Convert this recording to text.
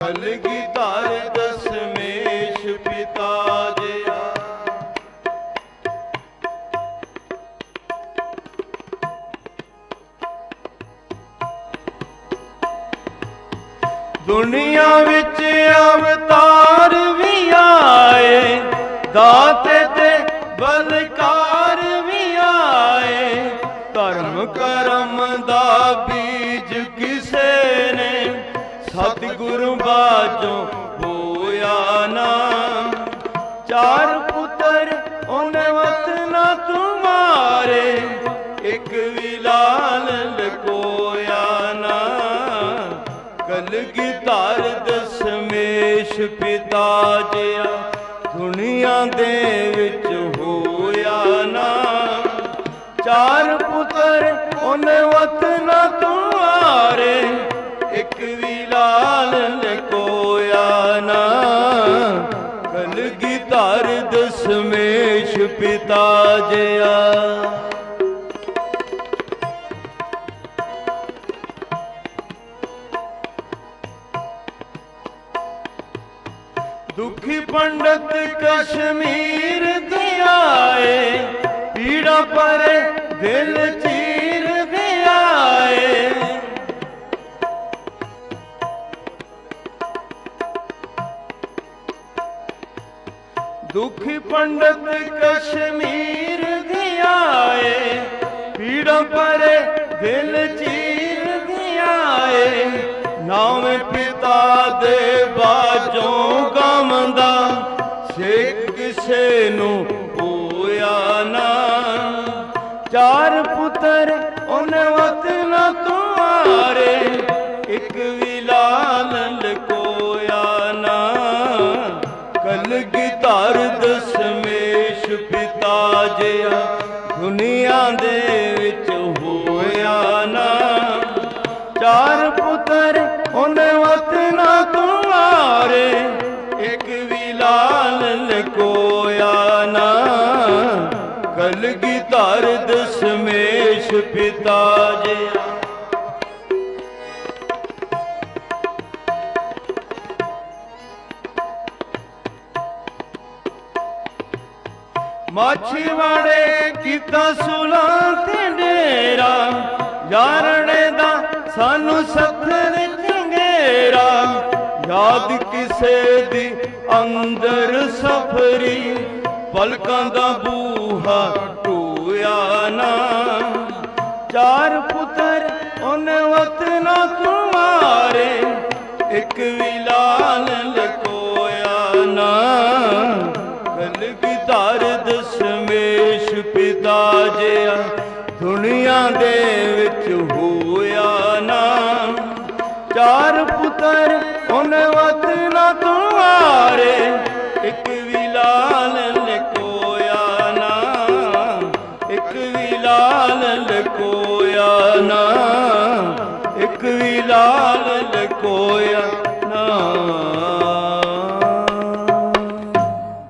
ਕਲਗੀ ਧਰ ਦਸਮੇਸ਼ ਪਿਤਾ ਜਿਆ। ਦੁਨੀਆ ਵਿੱਚ ਅਵਤਾਰ ਵੀ ਆਏ, ਦਾਤੇ ਤੇ ਬਲਕਾਰ ਵੀ ਆਏ। ਧਰਮ ਕਰਮ ਦਾ ਬੀਜ ਬਾਝੋਂ ਹੋਇਆ ਨਾ। ਚਾਰ ਪੁੱਤਰ, ਉਹਨੇ ਵਤਨਾ ਤੁਮਾਰੇ ਇੱਕ ਵੀ ਲਾਲ ਲਕੋਇਆ ਨਾ। ਕਲਗੀ ਧਰ ਦਸਮੇਸ਼ ਪਿਤਾ ਜਿਆ ਦੁਨੀਆ ਦੇ ਵਿੱਚ ਹੋਇਆ ਨਾ। ਚਾਰ ਪੁੱਤਰ, ਉਹਨੇ ਵਤਨਾ ਤੁਮਾਰੇ ਇੱਕ ਵੀ ਲਾਲ ਪਿਤਾ ਜਿਆ। ਦੁਖੀ ਪੰਡਤ ਕਸ਼ਮੀਰ ਦੇ ਆਏ ਪੀੜਾ ਪਰੇ ਦਿਲ ਦੁਖੀ ਪੰਡਤ ਕਸ਼ਮੀਰ ਦੇ ਆਏ ਪੀੜਾ ਪਰੇ ਦਿਲ ਚੀਰ ਦੇ ਆਏ ਨਾਮ ਪਿਤਾ ਦੇ ਬਾਝੋਂ ਗਮ ਦਾ ਸੇ ਕਿਸੇ ਨੂੰ ਹੋਇਆ ਨਾ। ਚਾਰ ਪੁੱਤਰ ਉਹਨੇ ਵਤ ਵਤਨਾ ਤੁਮਾਰੇ ਇੱਕ ਵੀ ਲਾਲ ਲਕੋਇਆ ਜਿਆ ਦੁਨੀਆ ਦੇ ਵਿੱਚ ਹੋਇਆ ਨਾ। ਚਾਰ ਪੁੱਤਰ ਉਹਨੇ ਵਤਨਾ ਤੁਮਾਰੇ ਇੱਕ ਵੀ ਲਾਲ ਲਕੋਇਆ ਨਾ। ਕਲਗੀ ਧਰ ਦਸਮੇਸ਼ ਪਿਤਾ ਜਿਆ ਮਾਛੀਵਾੜੇ ਕੀਤਾ ਸੁਲਾ ਤੇ ਡੇਰਾ। ਯਾਰਣੇ ਦਾ ਸਾਨੂੰ ਸੱਥਰ ਚੰਗੇਰਾ ਯਾਦ ਕਿਸੇ ਦੀ ਅੰਦਰ ਸਫਰੀ, ਪਲਕਾਂ ਦਾ ਬੂਹਾ ਢੋਇਆ ਨਾ। ਚਾਰ ਪੁੱਤਰ, ਉਹਨੇ ਵਤਨਾ ਤੁਮਾਰੇ ਇੱਕ ਵੀ ਜਿਆ ਦੁਨੀਆ ਦੇ ਵਿੱਚ ਹੋਇਆ ਨਾ। ਚਾਰ ਪੁੱਤਰ ਉਹਨੇ ਵਤਨਾ ਤੁਮਾਰੇ ਇੱਕ ਵੀ ਲਾਲ ਲਕੋਇਆ ਨਾ। ਇੱਕ ਵੀ ਲਾਲ ਲਕੋਇਆ ਨਾ। ਇੱਕ ਵੀ ਲਾਲ ਲਕੋਇਆ ਨਾ।